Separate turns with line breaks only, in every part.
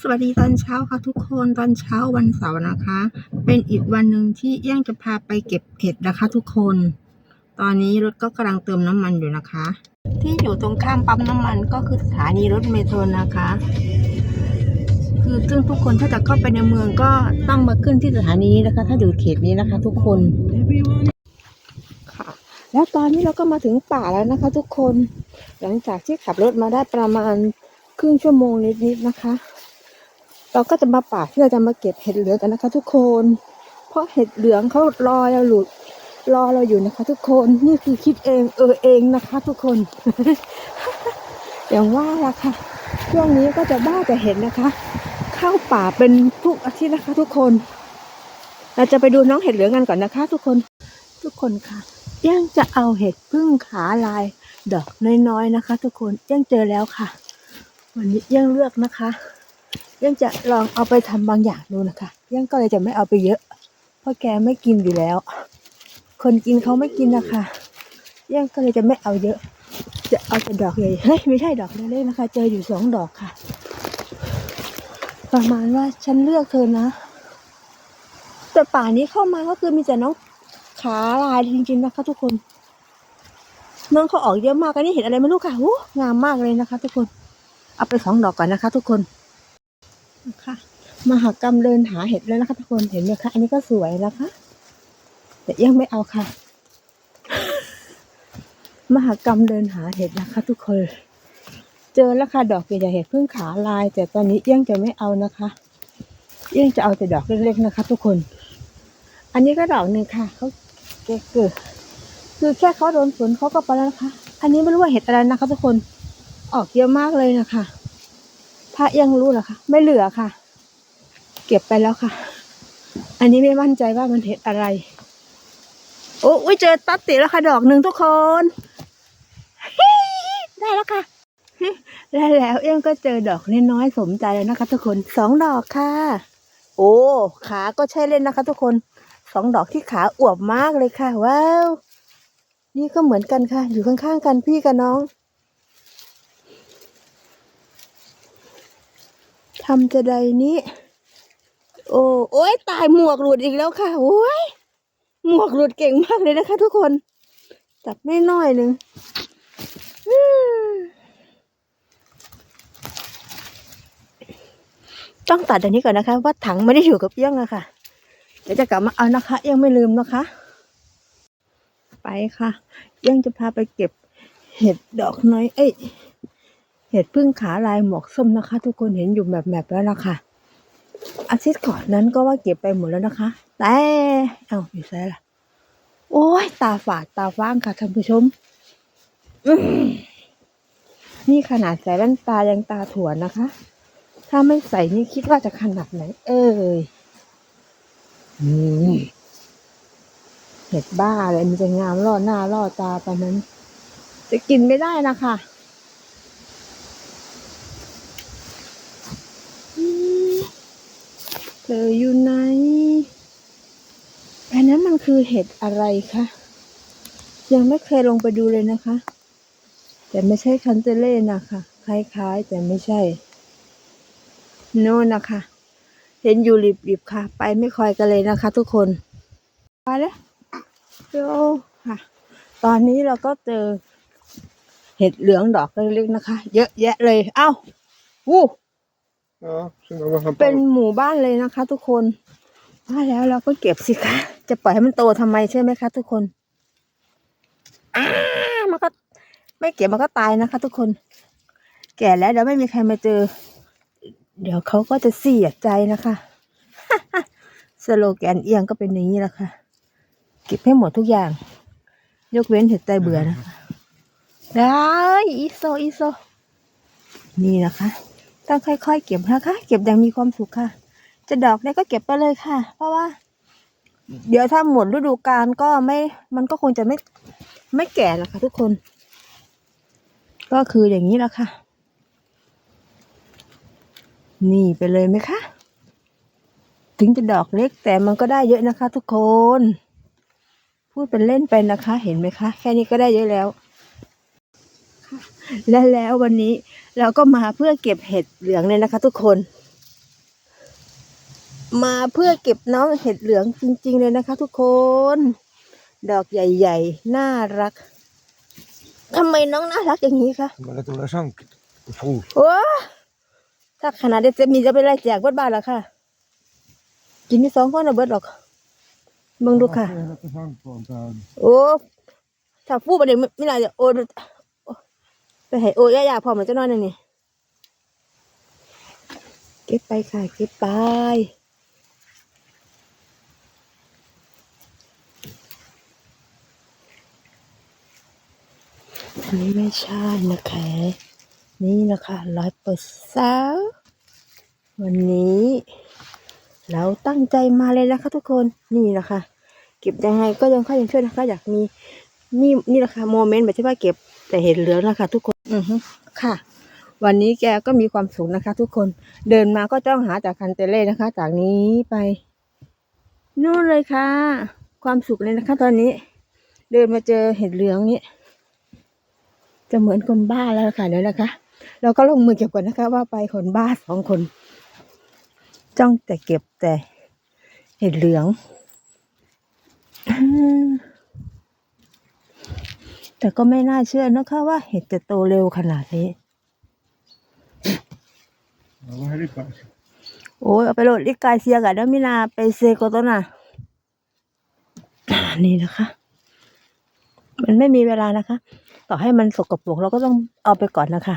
สวัสดีตอนเช้าค่ะทุกคนตอนเช้าวันเสาร์นะคะ เป็นอีกวันหนึ่งที่เอี้ยงจะพาไปเก็บเห็ดนะคะ ทุกคน ตอนนี้รถก็กำลังเติมน้ำมันอยู่นะคะ ที่อยู่ตรงข้ามปั๊มน้ำมันก็คือสถานีรถเมโทรนะคะ คือซึ่งทุกคนถ้าจะเข้าไปในเมืองก็ต้องมาขึ้นที่สถานีนี้นะคะ ถ้าอยู่เขตนี้นะคะ ทุกคนค่ะ แล้วตอนนี้เราก็มาถึงป่าแล้วนะคะ ทุกคน หลังจากที่ขับรถมาได้ประมาณครึ่งชั่วโมงนิดๆนะคะ เราก็จะมาป่าที่เราจะมาเก็บเห็ดเหลืองกันนะคะ ทุกคน เพราะเห็ดเหลืองเขารอเราหลุดรอเราอยู่นะคะ ทุกคนนี่คือคิดเองเออเองนะคะ ทุกคนอย่างว่าละค่ะช่วงนี้ก็จะบ้าจะเห็นนะคะ เข้าป่าเป็นทุกอาทิตย์นะคะ ทุกคน เราจะไปดูน้องเห็ดเหลืองกันก่อนนะคะ ทุกคนทุกคนค่ะยังจะเอาเห็ดพึ่งขาลายดอกน้อยๆนะคะ ทุกคนยังเจอแล้วค่ะ วันนี้ยังเลือกนะคะ ยังจะลองเอาไปทำบางอย่างดูนะคะยังก็เลยจะไม่เอาไปเยอะ เพราะแกไม่กินอยู่แล้ว คนกินเขาไม่กินนะคะยังก็เลยจะไม่เอาเยอะ จะเอาแต่ดอกใหญ่เฮ้ยไม่ใช่ดอกเล็กๆนะคะ เจออยู่สองดอกค่ะ ประมาณว่าฉันเลือกเธอนะ แต่ป่านี้เข้ามาก็คือมีแต่น้องขาลายจริงๆนะคะ ทุกคนน้องเขาออกเยอะมากอันนี้เห็นอะไรไม่รู้ค่ะหูงามมากเลยนะคะ ทุกคน เอาไปสองดอกก่อนนะคะ ทุกคน นะคะมหากรรมเดินหาเห็ดเลยนะคะทุกคนเห็นไหมคะอันนี้ก็สวยนะคะแต่ยังไม่เอาค่ะ มหากรรมเดินหาเห็ดนะคะ ทุกคน เจอแล้วค่ะดอกใหญ่เห็ดพึ่งขาลาย แต่ตอนนี้ยังจะไม่เอานะคะยังจะเอาแต่ดอกเล็กๆนะคะ ทุกคน อันนี้ก็ดอกหนึ่งค่ะเขาเกิดคือแค่เขาโดนฝนเขาก็ไปแล้วนะคะ อันนี้ไม่รู้ว่าเห็ดอะไรนะคะ ทุกคนออกเยอะมากเลยนะคะ พระยังรู้เหรอคะ ไม่เหลือค่ะ เก็บไปแล้วค่ะ อันนี้ไม่มั่นใจว่ามันเห็ดอะไร โอ้ยเจอตัดติแล้วค่ะ ดอกหนึ่งทุกคน ได้แล้วค่ะแล้วแล้วเอ็มก็เจอดอกน้อยๆสมใจเลยนะคะ ทุกคนสองดอกค่ะ โอ้ขาก็ใช่เล่นนะคะ ทุกคนสองดอกที่ขาอวบมากเลยค่ะ ว้าว นี่ก็เหมือนกันค่ะ อยู่ข้างๆกันพี่กับน้อง ทำจะใดนี้ โอ้โอ้ยตายหมวกหลุดอีกแล้วค่ะ โอ้ย หมวกหลุดเก่งมากเลยนะคะ ทุกคน จับไม่น้อยหนึ่งต้องตัดอันนี้ก่อนนะคะ ว่าถังไม่ได้อยู่กับเอี้ยงอะค่ะ เดี๋ยวจะกลับมาเอานะคะ เอี้ยังไม่ลืมนะคะ ไปค่ะ เอี้ยังจะพาไปเก็บเห็ดดอกน้อย เอ้ย ห็ดพึ่งขาลายหมวกส้มนะคะ ทุกคนเห็นอยู่แบบแบบแล้วนะคะอาทิตย์ก่อนนั้นก็ว่าเก็บไปหมดแล้วนะคะ แต่เอ้าอยู่ไซล่ะโอ้ยตาฝาดตาฟ้างค่ะท่านผู้ชมนี่ขนาดใส่แว่นตายังตาถั่วนะคะ ถ้าไม่ใส่นี่คิดว่าจะขนาดไหน เอ้ยอืมเห็ดบ้าอะไรมันจะงามล่อหน้าล่อตาปานนั้น จะกินไม่ได้นะคะอืม เธออยู่ไหนอันนั้นมันคือเห็ดอะไรคะยังไม่เคยลงไปดูเลยนะคะ แต่ไม่ใช่คันเตเล่นะคะคล้ายๆ แต่ไม่ใช่โน่นนะคะ เห็นอยู่ริบๆค่ะ ไปไม่ค่อยกันเลยนะคะ ทุกคนไปแล้วโยค่ะ ตอนนี้เราก็เจอเห็ดเหลืองดอกเล็กๆนะคะ เยอะแยะเลย เอ้าวู้ เป็น
bara...
หมู่บ้านเลยนะคะ ทุกคนว่าแล้วเราก็เก็บสิคะจะปล่อยให้มันโตทำไมใช่ไหมคะ ทุกคนอ้ามันก็ไม่เก็บมันก็ตายนะคะ ทุกคน แก่แล้วเดี๋ยวไม่มีใครมาเจอ เดี๋ยวเขาก็จะเสียใจนะคะสโลแกนเอียงก็เป็นอย่างนี้แหละค่ะเก็บให้หมดทุกอย่าง ยกเว้นเห็ดใจเบื่อนะคะได้อีโซอีโซนี่นะคะ ต้องค่อยๆ เก็บนะคะ เก็บอย่างมีความสุขค่ะ จะดอกได้ก็เก็บไปเลยค่ะ เพราะว่า เดี๋ยวถ้าหมดฤดูกาลก็ไม่ มันก็คงจะไม่ไม่แก่แล้วค่ะ ทุกคน ก็คืออย่างนี้แหละค่ะ นี่ไปเลยไหมคะถึงจะดอกเล็กแต่มันก็ได้เยอะนะคะ ทุกคน พูดเป็นเล่นไปนะคะ เห็นไหมคะ แค่นี้ก็ได้เยอะแล้วค่ะ และแล้ววันนี้เราก็มาเพื่อเก็บเห็ดเหลืองเลยนะคะ ทุกคน มาเพื่อเก็บน้องเห็ดเหลืองจริง ๆ เลยนะคะ ทุกคน ดอกใหญ่ ๆ น่ารักทำไมน้องน่ารักอย่างนี้คะ
Men det tog det sank. Full.
โอ้ถ้าขนาดเด็จะมีจะเป็นไรแจกเบิดบ้านแล้วค่ะ กินที่สองคนนะเบิดหรอกเบิ่งดูค่ะ
Det sank på en tag.
โอ้ถ้าฟูประเดี๋ยวไม่ไม่น่าจะโอนโอ้ ไปให้โอย่าๆพอมันจะนอนนั่นนี่เก็บไปค่ะ เก็บไปอันนี้ไม่ใช่นะคะ นี่นะคะร้อยเปอร์เซ็นต์วันนี้ เราตั้งใจมาเลยนะคะทุกคนนี่นะคะเก็บยังไงก็ยังค่อยยังช่วยนะคะ อยากมีนี่นี่แหละคะโมเมนต์แบบที่ว่าเก็บแต่เห็นเหลืองนะคะทุกคน อือฮึค่ะ วันนี้แกก็มีความสุขนะคะ ทุกคนเดินมาก็ต้องหาจากคันเตเล่นะคะ จากนี้ไป นู่นเลยค่ะ ความสุขเลยนะคะ ตอนนี้ เดินมาเจอเห็ดเหลืองนี่จะเหมือนคนบ้าแล้วค่ะเดี๋ยวนะคะ เราก็ลงมือเก็บก่อนนะคะ ว่าไปคนบ้าสองคน จ้องแต่เก็บแต่เห็ดเหลือง แต่ก็ไม่น่าเชื่อนะคะว่าเห็ดจะโตเร็วขนาดนี้
Ja, vad är det på?
โอ้ยเอาไปโหลดลิกายเซียกันแล้วมินาไปเซโกโตนะนี่นะคะ มันไม่มีเวลานะคะ ต่อให้มันสกปรกเราก็ต้องเอาไปก่อนนะคะ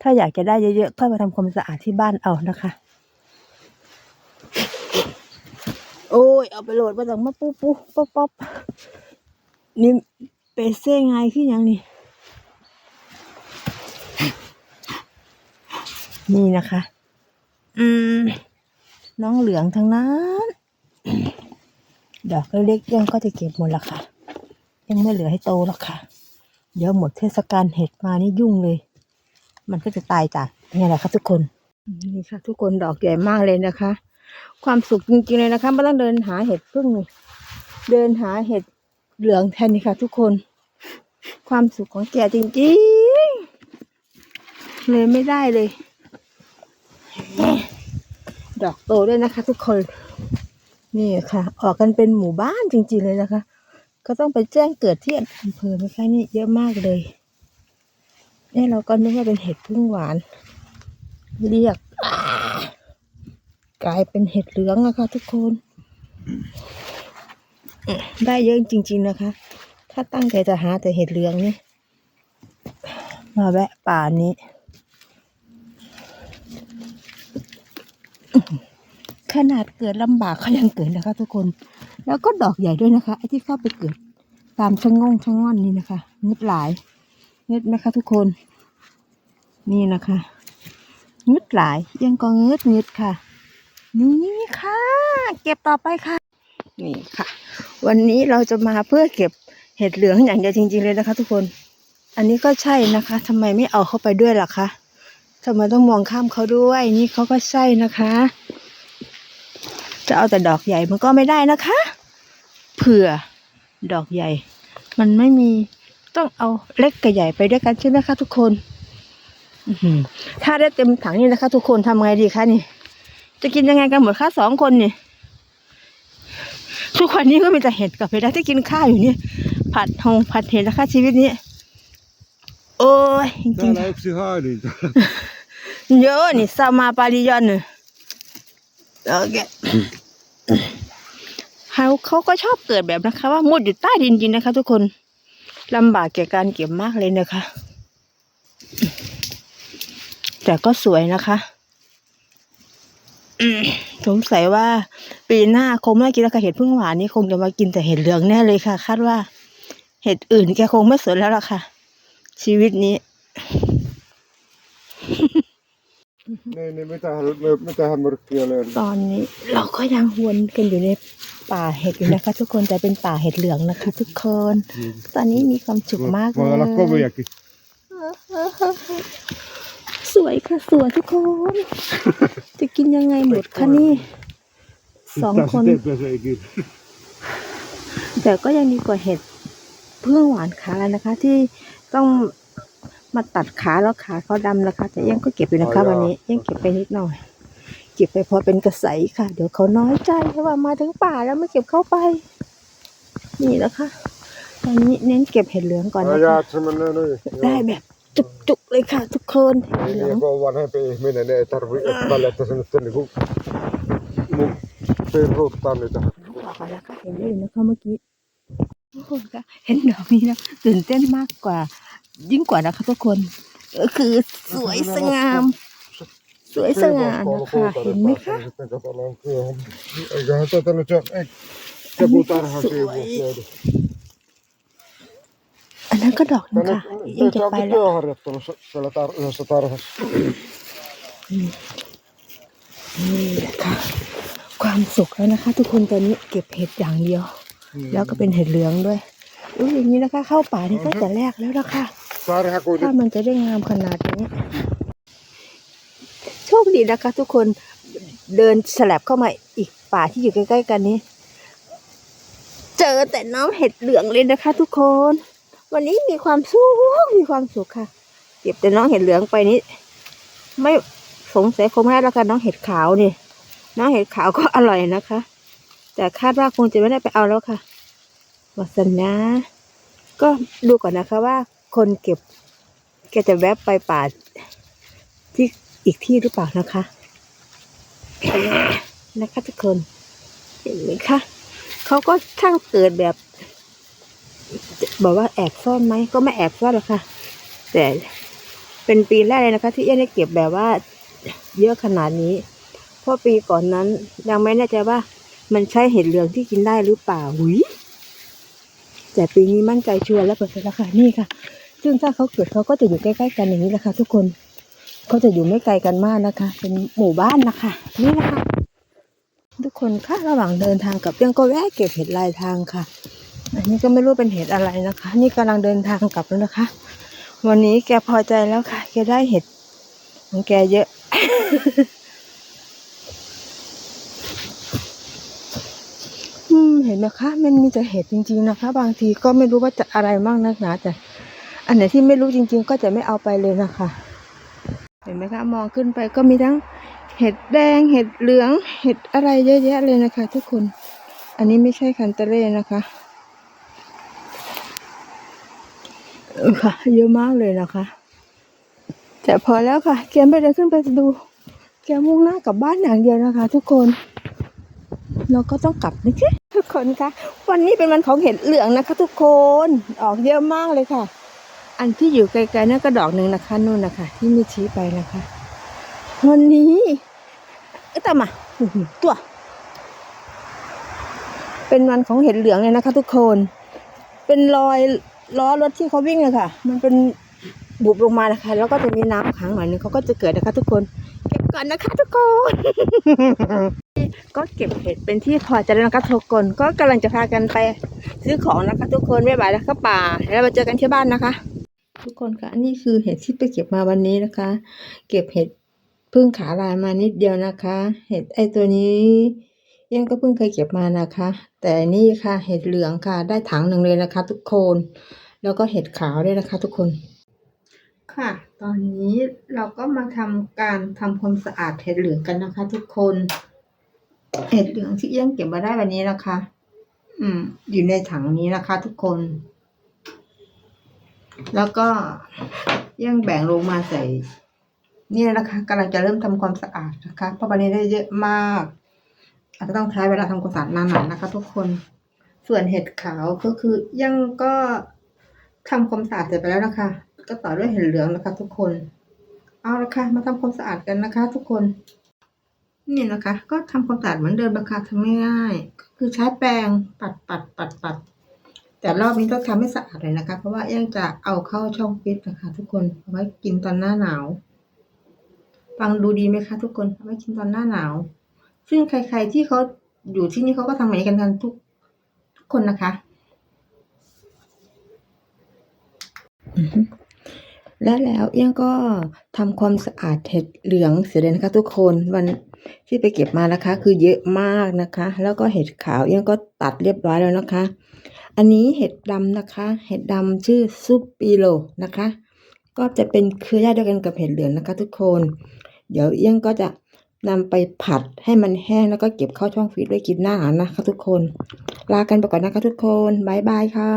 ถ้าอยากจะได้เยอะๆค่อยมาทำความสะอาดที่บ้านเอานะคะ โอ้ยเอาไปโหลดมาจากมาปูปูป๊อปป๊อปนี่ เปเซ่ไงขึ้นยังนี่ นี่นะคะ อืม น้องเหลืองทั้งนั้น ดอกเล็กๆยังก็จะเก็บหมดละค่ะ ยังไม่เหลือให้โตหรอกค่ะ เดี๋ยวหมดเทศกาลเห็ดมานี่ยุ่งเลย มันก็จะตายจากนี่แหละค่ะทุกคน นี่ค่ะ ทุกคนดอกใหญ่มากเลยนะคะ ความสุขจริงๆเลยนะคะไม่ต้องเดินหาเห็ดพึ่งเลยเดินหาเห็ด เหลืองแทนนี่ค่ะ ทุกคน ความสุขของแกจริงๆ เลยไม่ได้เลย ดอกโตด้วยนะคะ ทุกคน นี่ค่ะ ออกกันเป็นหมู่บ้านจริง ๆ เลยนะคะ ก็ต้องไปแจ้งเกิดที่อำเภอนะคะนี่เยอะมากเลยเนี่ยเราก็นึกว่าเป็นเห็ดพึ่งหวาน เรียก กลายเป็นเห็ดเหลืองนะคะทุกคน ได้เยอะจริง ๆนะคะ ถ้าตั้งใจจะหาแต่เห็ดเหลืองนี่ มาแวะป่านี้ ขนาดเกิดลำบากเขายังเกิดนะคะ ทุกคน แล้วก็ดอกใหญ่ด้วยนะคะไอ้ที่เข้าไปเกิด ตามชะงงงชะง่อนนี่นะคะเงึดหลายเงึดไหมคะ ทุกคน นี่นะคะเงึดหลายยังก็เงึดเงึดค่ะ นี่ค่ะ เก็บต่อไปค่ะ นี่ค่ะ วันนี้เราจะมาเพื่อเก็บเห็ดเหลืองอย่างเดียวจริง ๆเลยนะคะ ทุกคน อันนี้ก็ใช่นะคะทำไมไม่เอาเข้าไปด้วยล่ะคะทำไมต้องมองข้ามเขาด้วย นี่เขาก็ใช่นะคะ จะเอาแต่ดอกใหญ่มันก็ไม่ได้นะคะ เผื่อดอกใหญ่ มันไม่มีต้องเอาเล็กกับใหญ่ไปด้วยกันใช่ไหมคะ ทุกคนอืถ้าได้เต็มถังนี่นะคะ ทุกคนทำไงดีคะนี่ จะกินยังไงกันหมดคะสองคนนี่ ทุกวันนี้ก็มีแต่เห็ดกับเห็ดที่กินข้าวอยู่เนี่ยผัดหงผัดเห็ดนะคะชีวิตนี้ โอ้ยจริง
Täällä yksi haidinta.
ๆเยอะนี่ซามาปาริยอนเนี่ยโอเคเขาเขาก็ชอบเกิดแบบนะคะ ว่ามุดอยู่ใต้ดินจริงนะคะ ทุกคนลำบากแก่การเก็บมากเลยนะคะ แต่ก็สวยนะคะอืม สงสัยว่า ปีหน้าคงไม่กินแล้วค่ะเห็ดพึ่งหวานนี่คงจะมากินแต่เห็ดเหลืองแน่เลยค่ะ คาดว่า เห็ดอื่นแกคงไม่สนแล้วล่ะค่ะ ชีวิตนี้
Niin, niin mitähän, mitähän myrkkiä löydät?
ตอนนี้ เราก็ยังวนกันอยู่ในป่าเห็ดอยู่นะคะ ทุกคนแต่เป็นป่าเห็ดเหลืองนะคะ ทุกคน ตอนนี้มีความสุขมากเล
Voi olla
ย
koviakin.
สวยค่ะ สวยทุกคน จะกินยังไงหมดคะนี่สองคน
Sitä sitten ei ikinä.
แต่ก็ยังดีกว่าเห็ดเพื่องหวานขาแล้วนะคะ ที่ต้องมาตัดขาแล้วขาเขาดำนะคะ แต่ยังก็เก็บอยู่นะคะวันนี้ ยังเก็บไปนิดหน่อย เก็บไปพอเป็นกระใสค่ะ เดี๋ยวเขาน้อยใจเพราะว่ามาถึงป่าแล้วไม่เก็บเข้าไป นี่นะคะตอนนี้เน้นเก็บเห็ดเหลืองก่อนนะ
Ja,
คะ
ja, men nu.
ได้แบบ จุกๆเลยค่ะ ทุกคนเห็ดเหลือง
Niin kuin vanhempi ihminen ei tarvi epäillä, että se nyt niin kuin mun piruttaa niitä.
บอกกันนะคะเห็นเลยนะคะเมื่อกี้ทุกคนคะเห็นดอกนี้แล้วตื่นเต้นมากกว่า ยิ่งกว่านะคะทุกคนก็คือสวยสง่าม สวยสง่านะคะเห็นไหมคะ
Sitten katsotaan kyllähän.
อันนั้นก็ดอกนึง
Tänne,
ค่ะยังจะ
teissä
ไป
onkin
แล้ว
työharjoittelussa siellä tar- yhdessä tarhassa.
นี่แหละค่ะ ความสุขแล้วนะคะ ทุกคนตอนนี้เก็บเห็ดอย่างเดียว แล้วก็เป็นเห็ดเหลืองด้วยอุ้ยอย่างนี้นะคะ เข้าป่านี่ก็จะแลกแล้วนะคะ
Tarha
ถ้า
kuitenkin.
มันจะได้งามขนาดนี้ โชคดีนะคะ ทุกคนเดินสลับเข้ามาอีกป่าที่อยู่ใกล้ๆกันนี้ เจอแต่น้ำเห็ดเหลืองเลยนะคะ ทุกคน วันนี้มีความสุขมีความสุขค่ะ เก็บแต่น้องเห็ดเหลืองไปนี้ ไม่สงสัยคงไม่ได้แล้วกันน้องเห็ดขาวนี่ น้องเห็ดขาวก็อร่อยนะคะ แต่คาดว่าคงจะไม่ได้ไปเอาแล้วค่ะวัสนาก็ดูก่อนนะคะว่า คนเก็บแกจะแวบไปป่าที่อีกที่หรือเปล่านะคะนะคะทุกคนเห็นไหมคะเขาก็ช่างเกิดแบบ บอกว่าแอบซ่อนไหมก็ไม่แอบซ่อนหรอกค่ะ แต่เป็นปีแรกเลยนะคะ ที่เอี้ยได้เก็บแบบว่า เยอะขนาดนี้เพราะปีก่อนนั้น ยังไม่แน่ใจว่า มันใช่เห็ดเหลืองที่กินได้หรือเปล่าหุยแต่ปีนี้มั่นใจชัวร์แล้วเปิดแล้วค่ะนี่ค่ะ ซึ่งถ้าเขาเกิดเขาก็จะอยู่ใกล้ๆกันอย่างนี้แหละค่ะ ทุกคนเขาจะอยู่ไม่ไกลกันมากนะคะ เป็นหมู่บ้านนะคะ นี่นะคะ ทุกคนค่ะระหว่างเดินทางกับเรื่องก็แวะเก็บเห็ดลายทางค่ะ อันนี้ก็ไม่รู้เป็นเห็ดอะไรนะคะ นี่กำลังเดินทางกลับแล้วนะคะ วันนี้แกพอใจแล้วค่ะ แกได้เห็ดของแกเยอะอืมเห็นไหมคะ มันมีแต่เห็ดจริงๆนะคะ บางทีก็ไม่รู้ว่าจะอะไรมากนักหนาแต่ อันไหนที่ไม่รู้จริง ๆ ก็จะไม่เอาไปเลยนะคะ เห็นไหมคะ มองขึ้นไปก็มีทั้งเห็ดแดง เห็ดเหลือง เห็ดอะไรเยอะแยะเลยนะคะ ทุกคน อันนี้ไม่ใช่คันเตเล่นะคะเออ ค่ะเยอะมากเลยนะคะ แต่พอแล้วค่ะ แกไม่ได้ขึ้นไปดู แกมุ่งหน้ากลับบ้านอย่างเดียวนะคะ ทุกคนเราก็ต้องกลับนะคะทุกคนคะวันนี้เป็นวันของเห็ดเหลืองนะคะ ทุกคนออกเยอะมากเลยค่ะ อันที่อยู่ไกลๆนั่นก็ดอกหนึ่งนะคะนู่นนะคะ ที่มีชี้ไปนะคะ วันนี้เอตามาตัว เป็นวันของเห็ดเหลืองเลยนะคะ ทุกคน เป็นรอย ล้อรถที่เขาวิ่งเลยค่ะ มันเป็นบุบลงมานะคะ แล้วก็จะมีน้ำขังหน่อยนึงเขาก็จะเกิดนะคะ ทุกคน เก็บก่อนนะคะ ทุกคน ก็เก็บเห็ดเป็นที่พอใจแล้วนะคะทุกคน ก็กำลังจะพากันไปซื้อของนะคะ ทุกคนบ๊ายบายแล้วก็ป่า แล้วมาเจอกันที่บ้านนะคะ ทุกคนคะอันนี้คือเห็ดที่ไปเก็บมาวันนี้นะคะ เก็บเห็ดเพิ่งขาลายมานิดเดียวนะคะ เห็ดไอตัวนี้ยังก็เพิ่งเคยเก็บมานะคะ แต่นี่ค่ะเห็ดเหลืองค่ะ ได้ถังหนึ่งเลยนะคะ ทุกคน แล้วก็เห็ดขาวด้วยนะคะ ทุกคน ค่ะ ตอนนี้เราก็มาทำการทำความสะอาดเห็ดเหลืองกันนะคะ ทุกคน เห็ดเหลืองที่ยังเก็บมาได้วันนี้นะคะ อืม อยู่ในถังนี้นะคะ ทุกคน แล้วก็ยังแบ่งลงมาใส่นี่นะคะกำลังจะเริ่มทำความสะอาดนะคะ เพราะวันนี้ได้เยอะมาก อาจจะต้องใช้เวลาทำความสะอาดนานหน่อยนะคะ ทุกคน ส่วนเห็ดขาวก็คือยังก็ ทำความสะอาดเสร็จไปแล้วนะคะ ก็ต่อด้วยเห็ดเหลืองนะคะ ทุกคน เอาละค่ะ มาทำความสะอาดกันนะคะ ทุกคน นี่นะคะ ก็ทำความสะอาดเหมือนเดิมนะคะทำง่ายๆก็คือใช้แปรงปัดปัดปัดปัดแต่รอบนี้ต้องทำให้สะอาดเลยนะคะ เพราะว่ายังจะเอาเข้าช่องฟิตนะคะ ทุกคนเอาไว้กินตอนหน้าหนาว ฟังดูดีไหมคะ ทุกคนเอาไว้กินตอนหน้าหนาว ซึ่งใคร ๆที่เขาอยู่ที่นี่เขาก็ทำแบบนี้กันกันทุกทุกคนนะคะอือฮึ และแล้วเอี้ยงก็ทำความสะอาดเห็ดเหลืองเสร็จเลยนะคะ ทุกคนวันที่ไปเก็บมานะคะ คือเยอะมากนะคะ แล้วก็เห็ดขาวเอี้ยงก็ตัดเรียบร้อยแล้วนะคะ อันนี้เห็ดดำนะคะ เห็ดดำชื่อซุปปีโลนะคะ ก็จะเป็นเครือญาติเดียวกันกับเห็ดเหลืองนะคะ ทุกคน เดี๋ยวเอี้ยงก็จะนำไปผัดให้มันแห้งแล้วก็เก็บเข้าช่องฟรีซไว้กินหน้าอาหารนะคะ ทุกคน ลากันไปก่อนนะคะ ทุกคนบายบายค่ะ